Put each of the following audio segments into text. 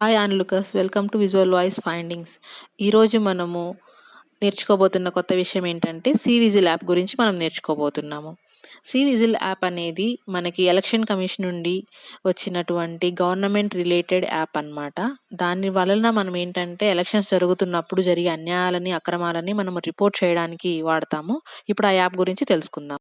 Hi ఆన్ Lukkas welcome to visual voice findings ఈరోజు మనము నేర్చుకోబోతున్న కొత్త విషయం ఏంటంటే సి విజిల్ యాప్ గురించి మనం నేర్చుకోబోతున్నాము. సి విజిల్ యాప్ అనేది మనకి ఎలక్షన్ కమిషన్ నుండి వచ్చినటువంటి గవర్నమెంట్ రిలేటెడ్ యాప్ అన్నమాట. దాని వలన మనం ఏంటంటే ఎలక్షన్స్ జరుగుతున్నప్పుడు జరిగే అన్యాయాలని అక్రమాలని మనం రిపోర్ట్ చేయడానికి వాడతాము. ఇప్పుడు ఆ యాప్ గురించి తెలుసుకుందాం.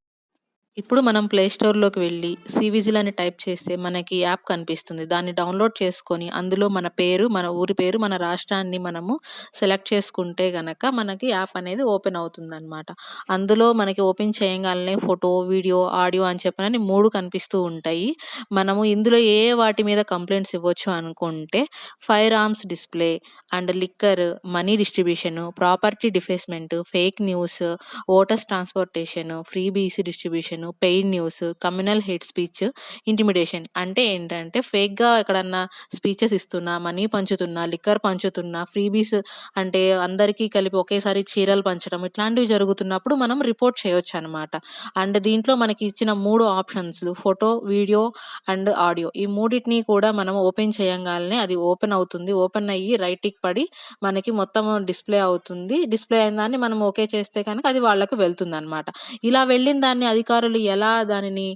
ఇప్పుడు మనం ప్లే స్టోర్‌లోకి వెళ్ళి సివిజిల్ అని టైప్ చేస్తే మనకి యాప్ కనిపిస్తుంది. దాన్ని డౌన్‌లోడ్ చేసుకొని అందులో మన పేరు, మన ఊరి పేరు, మన రాష్ట్రాన్ని మనము సెలెక్ట్ చేసుకుంటే గనక మనకి యాప్ అనేది ఓపెన్ అవుతుందనమాట. అందులో మనకి ఓపెన్ చేయగానే ఫోటో, వీడియో, ఆడియో అని చెప్పనని మూడు కనిపిస్తూ ఉంటాయి. మనము ఇందులో ఏ ఏ వాటి మీద కంప్లైంట్స్ ఇవ్వచ్చు అనుకుంటే firearms display and liquor, money distribution property defacement, fake news, voters transportation, freebies distribution paid news, communal hate speech, intimidation అంటే ఏంటంటే ఫేక్‌గా ఎక్కడన్నా స్పీచెస్ ఇస్తున్నా, మనీ పంచుతున్నా, లిక్కర్ పంచుతున్నా, ఫ్రీబీస్ అంటే అందరికీ కలిపి ఒకేసారి చీరలు పంచడం ఇట్లాంటివి జరుగుతున్నప్పుడు మనం రిపోర్ట్ చేయొచ్చనమాట. అండ్ దీంట్లో మనకి ఇచ్చిన మూడు options photo, video and audio ఈ మూడింటిని కూడా మనం ఓపెన్ చేయంగానే అది ఓపెన్ అవుతుంది. ఓపెన్ అయ్యి రైట్ టిక్ పడి మనకి మొత్తం డిస్‌ప్లే అవుతుంది. డిస్‌ప్లే అయిన దాన్ని మనం ఓకే చేస్తే కనుక అది వాళ్ళకి వెళ్తుందనమాట. ఇలా వెళ్ళిన దాన్ని అధికారులు ఎలా దానిని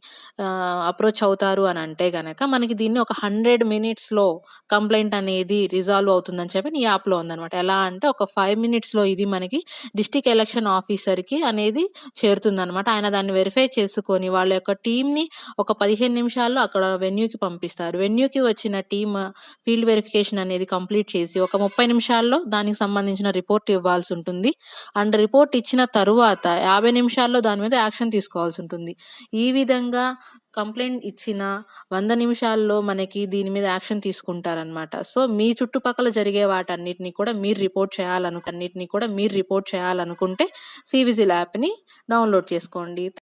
అప్రోచ్ అవుతారు అంటే గనక మనకి దీన్ని ఒక 100 మినిట్స్‌లో కంప్లైంట్ అనేది రిజాల్వ్ అవుతుందని చెప్పి ఈ యాప్‌లో ఉందనమాట. ఎలా అంటే ఒక ఫైవ్ మినిట్స్‌లో ఇది మనకి డిస్ట్రిక్ట్ ఎలక్షన్ ఆఫీసర్‌కి అనేది చేరుతుందనమాట. ఆయన దాన్ని వెరిఫై చేసుకొని వాళ్ళ యొక్క టీమ్‌ని ఒక 15 నిమిషాల్లో అక్కడ వెన్యూకి పంపిస్తారు. వెన్యూకి వచ్చిన టీమ్ ఫీల్డ్ వెరిఫికేషన్ అనేది కంప్లీట్ చేసి ఒక 30 నిమిషాల్లో దానికి సంబంధించిన రిపోర్ట్ ఇవ్వాల్సి ఉంటుంది అండ్ రిపోర్ట్ ఇచ్చిన తరువాత 50 నిమిషాల్లో దాని మీద యాక్షన్ తీసుకోవాల్సి ఉంటుంది ఉంటుంది ఈ విధంగా కంప్లైంట్ ఇచ్చిన వంద నిమిషాల్లో మనకి దీని మీద యాక్షన్ తీసుకుంటారనమాట. సో, మీ చుట్టుపక్కల జరిగే వాటన్నిటిని కూడా మీరు రిపోర్ట్ చేయాలనుకు అన్నిటినీ కూడా మీరు రిపోర్ట్ చేయాలనుకుంటే సివిజిల్ యాప్‌ని డౌన్‌లోడ్ చేసుకోండి.